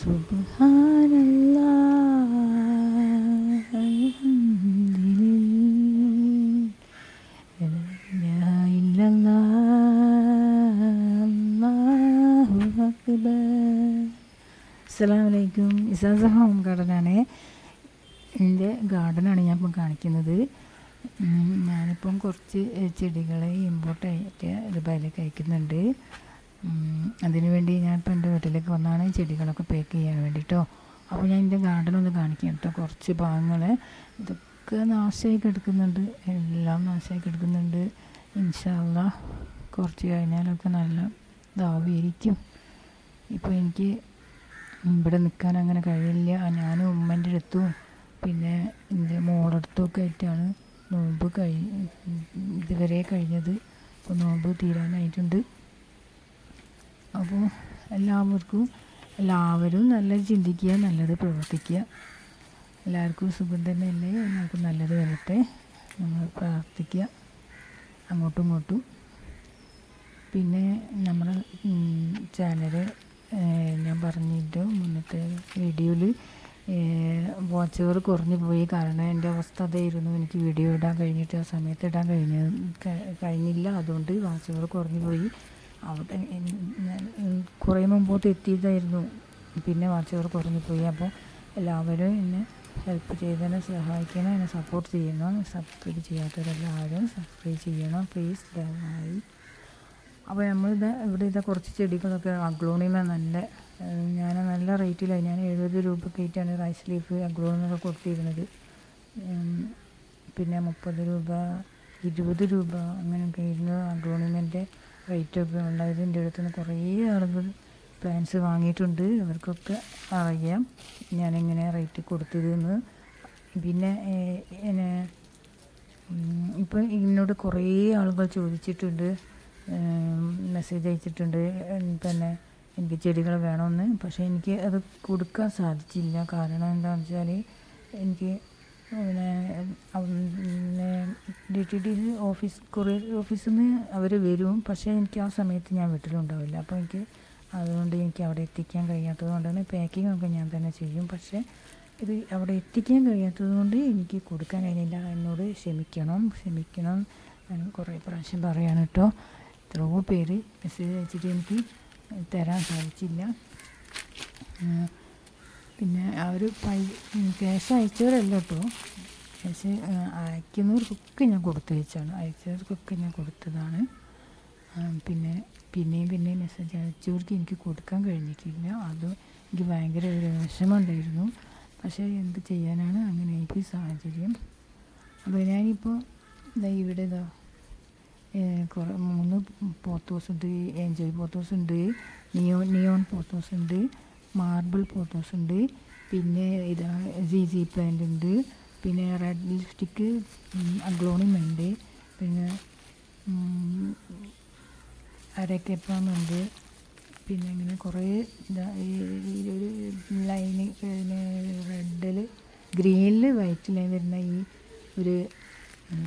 സുബ്ഹാനല്ലാ ലാ ഇല്ലല്ലാ അല്ലാഹു അക്ബർ. അസ്സലാമു അലൈക്കും. ഇസാസ ഹോം ഗാർഡനാണ് എന്റെ ഗാർഡനാണ് ഞാൻ ഇപ്പം കാണിക്കുന്നത്. ഞാനിപ്പം കുറച്ച് ചെടികളെ ഇമ്പോർട്ടായിട്ട് ദുബായിലേക്ക് അയക്കുന്നുണ്ട്. ഉം, അതിനു വേണ്ടി ഞാൻ ഇപ്പം എന്റെ വീട്ടിലേക്ക് വന്നാണ്. ചെടികളൊക്കെ പേക്ക് ചെയ്യാൻ വേണ്ടിയിട്ടോ അപ്പോൾ ഞാൻ എന്റെ ഗാർഡൻ ഒന്ന് കാണിക്കാം കേട്ടോ കുറച്ച് ഭാഗങ്ങൾ ഇതൊക്കെ നാശമായി കിടക്കുന്നുണ്ട് എല്ലാം നാശമായി കിടക്കുന്നുണ്ട് ഇൻഷാല്ല കുറച്ച് കഴിഞ്ഞാലൊക്കെ നല്ല ഇതാവുമായിരിക്കും. ഇപ്പോൾ എനിക്ക് ഇവിടെ നിൽക്കാൻ അങ്ങനെ കഴിയില്ല. ഞാനും ഉമ്മന്റെ അടുത്തും പിന്നെ എന്റെ മോളടുത്തും ഒക്കെ ആയിട്ടാണ് നോമ്പ് കഴി ഇതുവരെ കഴിഞ്ഞത്. അപ്പോൾ നോമ്പ് തീരാനായിട്ടുണ്ട്. അപ്പോൾ എല്ലാവർക്കും എല്ലാവരും നല്ല ചിന്തിക്കുക നല്ലത് പ്രവർത്തിക്കുക. എല്ലാവർക്കും സുഖം തന്നെ തന്നെയല്ലേ? എല്ലാവർക്കും നല്ലത് വരട്ടെ. നമ്മൾ പ്രാർത്ഥിക്കുക. അങ്ങോട്ടും ഇങ്ങോട്ടും. പിന്നെ നമ്മുടെ ചാനൽ ഞാൻ പറഞ്ഞിട്ട് മുന്നത്തെ വീഡിയോയിൽ വാച്ചുകൾ കുറഞ്ഞു പോയി. കാരണം എന്റെ അവസ്ഥ അതായിരുന്നു. എനിക്ക് വീഡിയോ ഇടാൻ കഴിഞ്ഞിട്ട് ആ സമയത്ത് ഇടാൻ കഴിഞ്ഞ കഴിഞ്ഞില്ല. അതുകൊണ്ട് വാച്ചുകൾ കുറഞ്ഞു പോയി. അവിടെ കുറേ മുമ്പോട്ട് എത്തിയതായിരുന്നു. പിന്നെ വാർച്ചകൾ കുറഞ്ഞു പോയി. അപ്പോൾ എല്ലാവരും എന്നെ ഹെൽപ്പ് ചെയ്ത് എന്നെ സഹായിക്കണം എന്നെ സപ്പോർട്ട് ചെയ്യണം. സബ്സ്ക്രൈബ് ചെയ്യാത്തവരെല്ലാവരും സബ്സ്ക്രൈബ് ചെയ്യണം പ്ലീസ് ദയവായി. അപ്പോൾ നമ്മളിത് ഇവിടെ ഇതാ കുറച്ച് ചെടികളൊക്കെ അഗ്ലോണിമ നല്ല ഞാൻ നല്ല റേറ്റിലായി. ഞാൻ എഴുപത് രൂപക്കായിട്ടാണ് റൈസ് ലീഫ് അഗ്ലോണിമൊക്കെ കൊടുത്തിരുന്നത്. പിന്നെ മുപ്പത് രൂപ ഇരുപത് രൂപ അങ്ങനെയൊക്കെ ഇരുന്ന് അഗ്ലോണിമന്റെ റേറ്റൊക്കെ ഉണ്ടായത് എന്റെ അടുത്ത് നിന്ന് കുറേ ആളുകൾ പ്ലാൻസ് വാങ്ങിയിട്ടുണ്ട്. അവർക്കൊക്കെ അറിയാം ഞാനെങ്ങനെ റേറ്റ് കൊടുത്തതെന്ന്. പിന്നെ എന്നെ ഇപ്പം എന്നോട് കുറേ ആളുകൾ ചോദിച്ചിട്ടുണ്ട്. മെസ്സേജ് അയച്ചിട്ടുണ്ട്. പിന്നെ എനിക്ക് ചെടികൾ വേണമെന്ന്. പക്ഷേ എനിക്ക് അത് കൊടുക്കാൻ സാധിച്ചില്ല. കാരണം എന്താണെന്ന് വെച്ചാൽ എനിക്ക് പിന്നെ പിന്നെ D T D office courier ഓഫീസിൽ നിന്ന് അവർ വരും. പക്ഷേ എനിക്ക് ആ സമയത്ത് ഞാൻ വീട്ടിലുണ്ടാവില്ല. അപ്പോൾ എനിക്ക് അതുകൊണ്ട് എനിക്ക് അവിടെ എത്തിക്കാൻ കഴിയാത്തത് കൊണ്ടാണ് പാക്കിംഗ് ഒക്കെ ഞാൻ തന്നെ ചെയ്യും. പക്ഷേ ഇത് അവിടെ എത്തിക്കാൻ കഴിയാത്തത് കൊണ്ട് എനിക്ക് കൊടുക്കാൻ കഴിഞ്ഞില്ല എന്നോട് ക്ഷമിക്കണം ക്ഷമിക്കണം ഞാൻ കുറേ പ്രാവശ്യം പറയാണ് കേട്ടോ. എത്രയോ പേര് മെസ്സേജ് അയച്ചിട്ട് എനിക്ക് തരാൻ സാധിച്ചില്ല. പിന്നെ അവർ പൈ ക്യാഷ് അയച്ചവരല്ല കേട്ടോ ക്യാഷ് അയക്കുന്നവർക്കൊക്കെ ഞാൻ കൊടുത്തയച്ചാണ് അയച്ചവർക്കൊക്കെ ഞാൻ കൊടുത്തതാണ്. പിന്നെ പിന്നെയും പിന്നെയും മെസ്സേജ് അയച്ചവർക്ക് എനിക്ക് കൊടുക്കാൻ കഴിഞ്ഞിട്ടില്ല. അത് എനിക്ക് ഭയങ്കര ഒരു വിഷമമുണ്ടായിരുന്നു. പക്ഷേ എന്ത് ചെയ്യാനാണ് അങ്ങനെ എനിക്ക് സാഹചര്യം. അപ്പോൾ ഞാനിപ്പോൾ ഇതാ ഇവിടെ ഇതാ കുറേ മൂന്ന് പോത്തോസ് ഉണ്ട് എൻജോയ് പോത്തോസ് ഉണ്ട് നിയോ നിയോൺ പോത്തോസ് ഉണ്ട്. മാർബിൾ ഫോട്ടോസ് ഉണ്ട്. പിന്നെ ഇതാ ജി ജി പ്ലാന്റ് ഉണ്ട്. പിന്നെ റെഡ് ലിപ്സ്റ്റിക്ക് അഗ്ലോണിയം ഉണ്ട്. പിന്നെ അരക്കെപ്പം ഉണ്ട്. പിന്നെ ഇങ്ങനെ കുറേ ഇതാ ഈ ഒരു ലൈന് പിന്നെ റെഡിൽ ഗ്രീനിൽ വൈറ്റ് ലൈൻ വരുന്ന ഈ ഒരു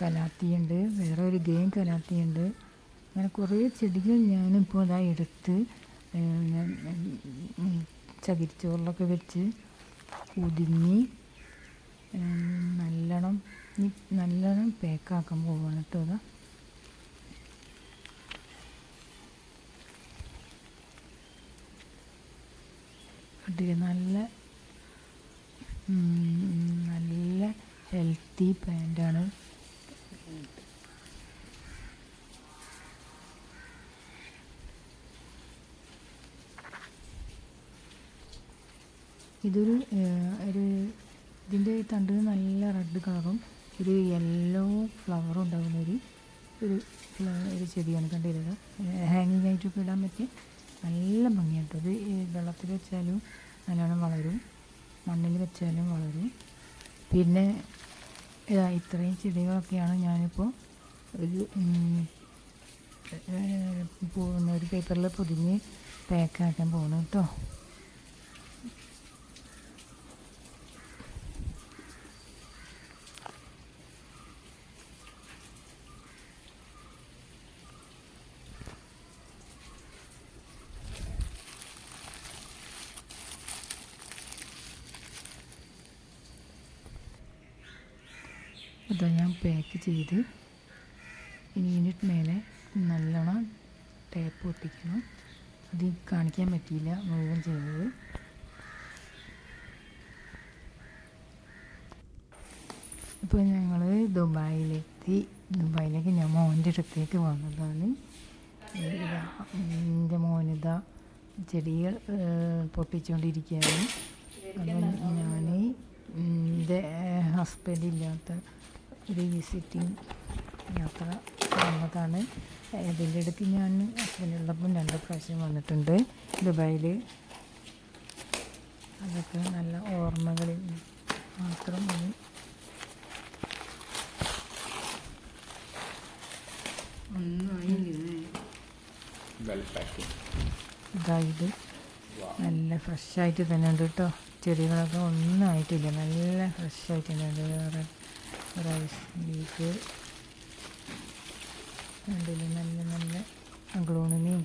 കലാത്തിയുണ്ട് വേറെ ഒരു ഗെയിം കലാത്തിയുണ്ട് അങ്ങനെ കുറേ ചെടികൾ ഞാനിപ്പോൾ അതാ എടുത്ത് ഞാൻ ചകിരിച്ചോറിലൊക്കെ വെച്ച് കുതിങ്ങി നല്ലോണം നല്ലോണം പേക്കാക്കാൻ പോവാണ് കേട്ടോ അതാ കണ്ടില്ലേ? നല്ല നല്ല ഹെൽത്തി പ്ലാന്റാണ് ഇതൊരു ഒരു ഇതിന്റെ തണ്ട് നല്ല റെഡ് കളറും ഒരു യെല്ലോ ഫ്ലവറും ഉണ്ടാകുന്ന ഒരു ഒരു ഒരു ചെടിയാണ് കണ്ടിരുന്നത്. ഹാങ്ങിങ് ആയിട്ടൊക്കെ ഇടാൻ പറ്റിയ നല്ല ഭംഗിയാട്ടോ. അത് വെള്ളത്തിൽ വെച്ചാലും നല്ലോണം വളരും. മണ്ണിൽ വെച്ചാലും വളരും. പിന്നെ ഇതാ ഇത്രയും ചെടികളൊക്കെയാണ് ഞാനിപ്പോൾ ഒരു പോകുന്ന ഒരു പേപ്പറിൽ പൊതിഞ്ഞ് പാക്കാക്കാൻ പോകുന്നത് കേട്ടോ ഇതാ ഞാൻ പാക്ക് ചെയ്ത് ഇനി ഇതിന് മേലെ നല്ലോണം ടേപ്പ് ഒട്ടിക്കണം അത് കാണിക്കാൻ പറ്റിയില്ല മുഴുവൻ ചെയ്തത്. ഇപ്പോൾ ഞങ്ങൾ ദുബായിലെത്തി. ദുബായിലേക്ക് ഞാൻ മോന്റെ അടുത്തേക്ക് വന്നതാണ്. എന്റെ മോനിത ചെടികൾ പൊട്ടിച്ചുകൊണ്ടിരിക്കുകയാണ് ഞാൻ എന്റെ ഹസ്ബൻഡ് ഇല്ലാത്ത ഒരു വിസിറ്റിംഗ് യാത്ര വന്നതാണ്. അതിന്റെ ഇടയ്ക്ക് ഞാൻ ഹസ്ബൻഡുള്ളപ്പം രണ്ട് പ്രാവശ്യം വന്നിട്ടുണ്ട്. ദുബായിൽ അതൊക്കെ നല്ല ഓർമ്മകളിൽ മാത്രം ഇതായത് നല്ല ഫ്രഷായിട്ട് തന്നെ ഉണ്ട് കേട്ടോ ചെടികളൊക്കെ ഒന്നും ആയിട്ടില്ല നല്ല ഫ്രഷായിട്ട് തന്നെ ഉണ്ട്. വേറെ റൈസ് ബീഫ് അതിൽ നല്ല നല്ല അഗ്ലോണിനെയും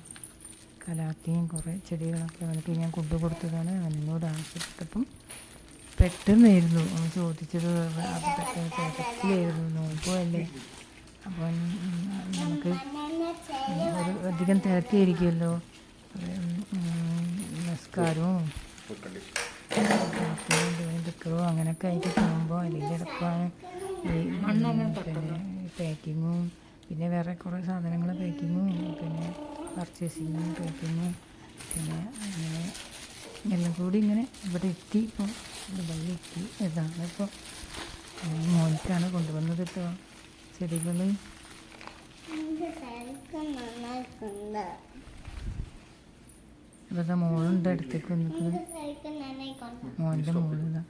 കലാത്തിയും കുറേ ചെടികളൊക്കെ അവനക്ക് ഞാൻ കൊണ്ടു കൊടുത്തതാണ്. അവനോട് ആവശ്യപ്പെട്ടപ്പം പെട്ടെന്നായിരുന്നു. അവൻ ചോദിച്ചത് തിരക്കിലായിരുന്നു. നോക്കുമല്ലേ അപ്പം നമുക്ക് ഒരു അധികം തിരക്കിയിരിക്കുമല്ലോ നമസ്കാരവും. ദിക്കറോ അങ്ങനെയൊക്കെ ആയിട്ട് പോകുമ്പോൾ അല്ലെങ്കിൽ ഇടയ്ക്കാണ് പാക്കിങ്ങും പിന്നെ വേറെ കുറേ സാധനങ്ങൾ പാക്കിങ്ങും പിന്നെ പർച്ചേസിങ്ങും പാക്കിങ്ങും പിന്നെ അങ്ങനെ എല്ലാം കൂടി ഇങ്ങനെ ഇവിടെ എത്തി ഇപ്പോൾ ദുബായിൽ എത്തി. ഇതാണ് ഇപ്പോൾ മോനിക്കാണ് കൊണ്ടുവന്നത് കേട്ടോ. ചെടികൾ ഇവിടുത്തെ മോളുണ്ട് അടുത്തേക്ക് വന്നിട്ട്. മോന്റെ മോളിതാ.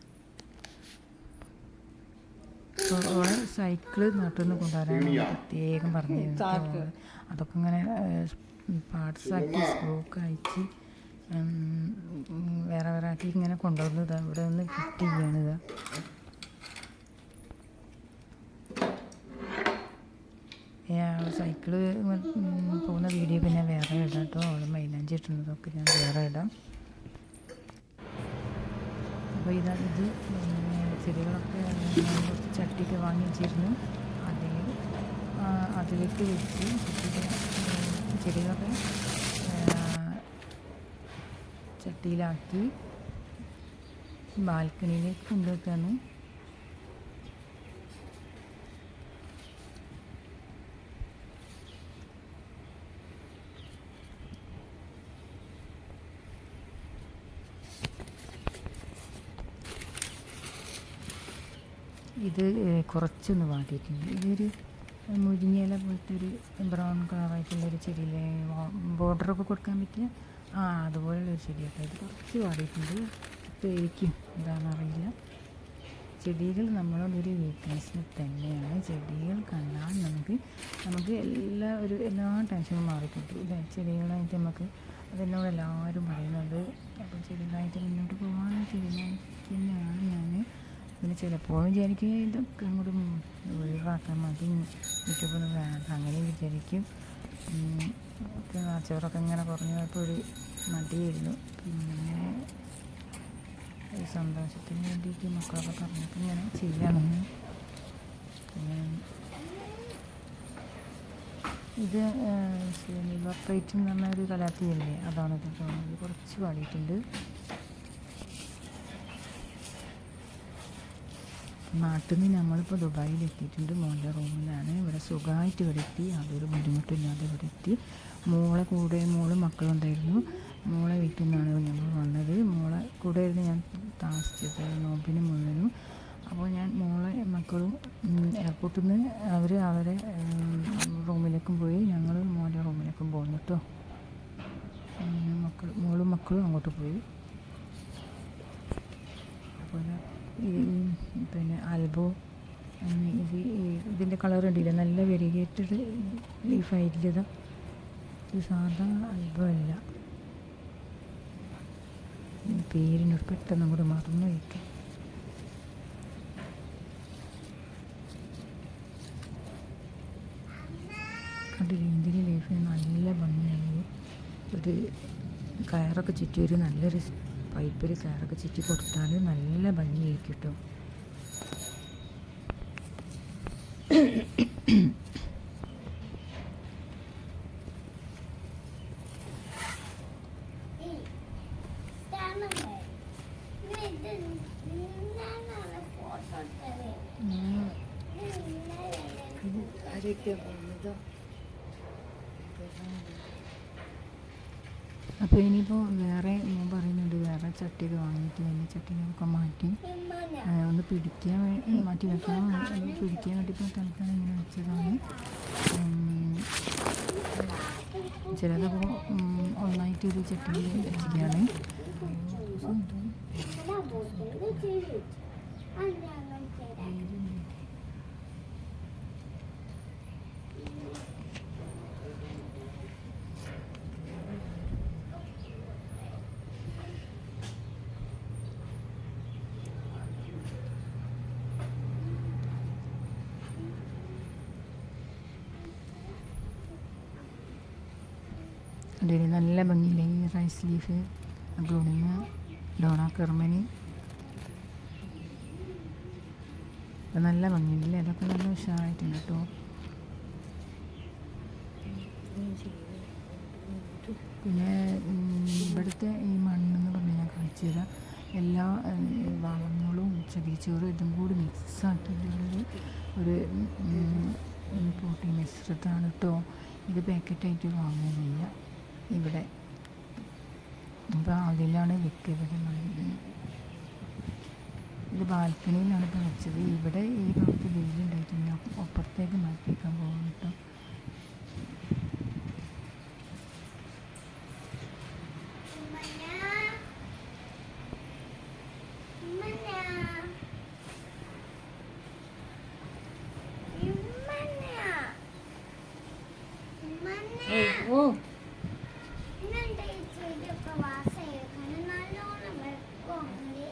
അപ്പോൾ ഓളെ സൈക്കിൾ നാട്ടിൽ നിന്ന് കൊണ്ടുവരാൻ പ്രത്യേകം പറഞ്ഞിരുന്നു അതൊക്കെ ഇങ്ങനെ പാർട്സ് ആക്കി സ്ക്രൂക്ക് അയച്ച് വേറെ വേറെ ആക്കി ഇങ്ങനെ കൊണ്ടുവന്നത് ഇവിടെ നിന്ന് ഫിറ്റ് ചെയ്യണത് സൈക്കിൾ പോകുന്ന വീഡിയോ പിന്നെ വേറെ ഇടാം കേട്ടോ. അവൾ മൈലാഞ്ചി ഇട്ടുന്നതൊക്കെ ഞാൻ വേറെ ഇടാം. അപ്പോൾ ഇതാ ഇത് ചെടികളൊക്കെ കുറച്ച് ചട്ടിയൊക്കെ വാങ്ങിച്ചിരുന്നു. അതിൽ അതിലേക്ക് വെച്ച് ചെടികളൊക്കെ ചട്ടിയിലാക്കി ബാൽക്കണിയിലേക്ക് കൊണ്ടുവെക്കാണ് ഇത് കുറച്ചൊന്ന് വാടിയിട്ടുണ്ട്. ഇതൊരു മുരിങ്ങയില പോലത്തെ ഒരു ബ്രൗൺ കളറായിട്ടുള്ളൊരു ചെടിയിലെ ബോർഡറൊക്കെ കൊടുക്കാൻ പറ്റിയ ആ അതുപോലുള്ള ഒരു കേട്ടോ. ഇത് കുറച്ച് വാടിയിട്ടുണ്ട്. പേരിക്കും എന്താണെന്നറിയില്ല ചെടികൾ നമ്മളൊരു ഒരു വീക്ക്നെസ് തന്നെയാണ്. ചെടികൾ കണ്ടാൽ നമുക്ക് നമുക്ക് എല്ലാ ഒരു എല്ലാ ടെൻഷനും മാറിക്കിട്ടും. ഇല്ലേ? ചെടികളായിട്ട് നമുക്ക് അതെന്നോട് എല്ലാവരും പറയുന്നുണ്ട്. അപ്പോൾ ചെടികളായിട്ട് മുന്നോട്ട് പോകാൻ തീരുമാനിക്കുന്നതാണ് ഞാൻ പിന്നെ ചിലപ്പോൾ വിചാരിക്കും ഇതൊക്കെ അങ്ങോട്ട് ഒഴിവാക്കാൻ മതി യൂട്യൂബൊന്നും വേണ്ട അങ്ങനെ വിചാരിക്കും. ഒക്കെ ഇങ്ങനെ കുറഞ്ഞു പോയപ്പോൾ ഒരു മടിയായിരുന്നു. പിന്നെ ഒരു സന്തോഷത്തിന് വേണ്ടിയിട്ട് മക്കളൊക്കെ പറഞ്ഞിട്ട് ഇങ്ങനെ ചെയ്യണമെന്ന് പിന്നെ ഇത് സിലിവർ പ്ലേറ്റ് എന്ന് പറഞ്ഞ ഒരു കലാത്തിയല്ലേ? അതാണ് തോന്നുന്നത് കുറച്ച് പാടിയിട്ടുണ്ട്. നാട്ടിൽ നിന്ന് നമ്മളിപ്പോൾ ദുബായിൽ എത്തിയിട്ടുണ്ട്. മോന്റെ റൂമിലാണ്. ഇവിടെ സുഖമായിട്ട് ഇവിടെ എത്തി. യാതൊരു ബുദ്ധിമുട്ടില്ലാതെ ഇവിടെ എത്തി. മോളെ കൂടെ മോളും മക്കളും ഉണ്ടായിരുന്നു മോളെ വീട്ടിൽ നിന്നാണ് ഞങ്ങൾ വന്നത്. മോളെ കൂടെ ആയിരുന്നു ഞാൻ താമസിച്ചത് നോമ്പിന് മുഴുവനും. അപ്പോൾ ഞാൻ മോളെ മക്കളും എയർപോർട്ടിൽ നിന്ന് അവർ അവരെ റൂമിലേക്കും പോയി. ഞങ്ങൾ മോന്റെ റൂമിലേക്കും പോന്നു കേട്ടോ മക്കൾ മോളും മക്കളും അങ്ങോട്ട് പോയി. ഈ പിന്നെ ആൽബോ ഇത് ഇതിന്റെ കളർ ഉണ്ടല്ലോ നല്ല വെരിഗേറ്റഡ് ലീഫായിരിക്കും ഇത് സാധാ ആൽബോ അല്ല. പേരിനോട് പെട്ടെന്ന് അങ്ങോട്ട് മറന്നു വയ്ക്കും കണ്ടില്ലേ? നല്ല ഭംഗിയായി ഒരു കയറൊക്കെ ചുറ്റി ഒരു നല്ലൊരു പൈപ്പിൽ കയറൊക്കെ ചുറ്റി കൊടുത്താൽ നല്ല ഭംഗിയായിരിക്കും കേട്ടോ അപ്പോൾ ഇനിയിപ്പോൾ വേറെ മുമ്പ് ചട്ടിയൊക്കെ വാങ്ങിയിട്ട് അതിന്റെ ചട്ടിനൊക്കെ മാറ്റി ഒന്ന് പിടിക്കാൻ മാറ്റി വെക്കണം പിടിക്കാൻ വേണ്ടി ഇപ്പോൾ തൽക്കാലം ഇങ്ങനെ വെച്ചതാണ് ചിലതപ്പോൾ ഒന്നായിട്ട് ഒരു ചട്ടിയിൽ വെച്ചിരിക്കുകയാണ് അതിൽ നല്ല ഭംഗിയില്ലേ? ഈ റൈസ് ലീഫ് ഗ്ലൂണിങ് ഡോണ കെർമനി നല്ല ഭംഗിയുണ്ടല്ലേ അതൊക്കെ നല്ല ഉഷാറായിട്ടുണ്ട് കേട്ടോ. പിന്നെ ഇവിടുത്തെ ഈ മണ്ണെന്ന് പറഞ്ഞാൽ ഞാൻ കാണിച്ചു തരാം. എല്ലാ വളങ്ങളും ചകിരിച്ചോറും ഇതും കൂടി മിക്സ് ആക്കിയിട്ടുള്ളൊരു ഒരു പ്രോട്ടീൻ മിശ്രിതമാണ് കേട്ടോ. ഇത് പാക്കറ്റായിട്ട് വാങ്ങുന്നില്ല ഇവിടെ. അപ്പോൾ അതിലാണ് വെക്കുന്നത് ഇത് ബാൽക്കണിയിലാണ് ഇപ്പോൾ വെച്ചത്. ഇവിടെ ഈ ഭാഗത്ത് വെയിലുണ്ടായിട്ടുണ്ട് അപ്പുറത്തേക്ക് മാറ്റിയേക്കാൻ പോകുന്നു കേട്ടോ ഓ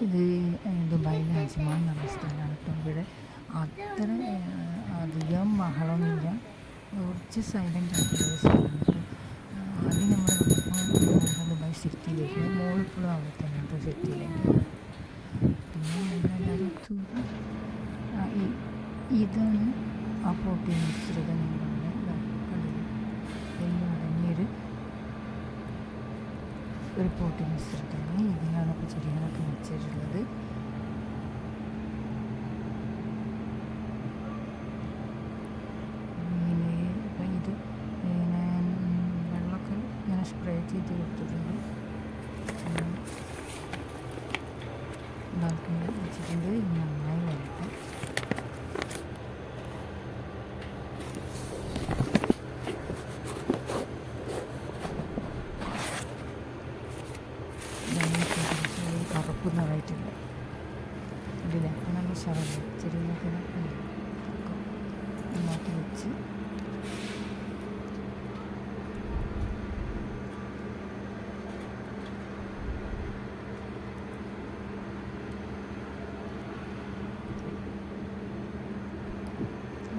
ഇത് ഏഹ്, ദുബായിലെ അജ്മാൻ എന്ന സ്ഥലമാണ് കേട്ടോ ഇവിടെ അത്ര ഏഹ്, അധികം ബഹളമൊന്നുമില്ല കുറച്ച് സൈലന്റ് ആയിട്ടുള്ള സ്ഥലമാണ് ആദ്യം നമ്മൾ ദുബായ് സിറ്റിയിലേക്ക് മോളിപ്പോഴും അവിടെ തന്നെ കേട്ടോ സിറ്റിയിലേക്ക്. പിന്നെ നമ്മളെല്ലാവരും ഇതാണ് ആ പ്രോട്ടീൻ എല്ലാം അടങ്ങിയൊരു ഒരു പോട്ടി മിശ്രിതമാണ് ഇതിനാണ് ഇപ്പോൾ ചെടികളൊക്കെ വെച്ചിട്ടുള്ളത് പിന്നെ ഇപ്പം ഇത് പിന്നെ വെള്ളമൊക്കെ ഇങ്ങനെ സ്പ്രേ ചെയ്ത് കൊടുത്തിട്ടുണ്ട് ബാൽക്കണിയിൽ വെച്ചിട്ടുണ്ട് ഇത് നന്നായി വരട്ടെ കറുപ്പ് നിറയിട്ടുണ്ട് ഇതിലെ നല്ല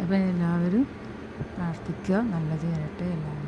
അപ്പം എല്ലാവരും പ്രാർത്ഥിക്കുക. നല്ലത് വരട്ടെ എല്ലാവർക്കും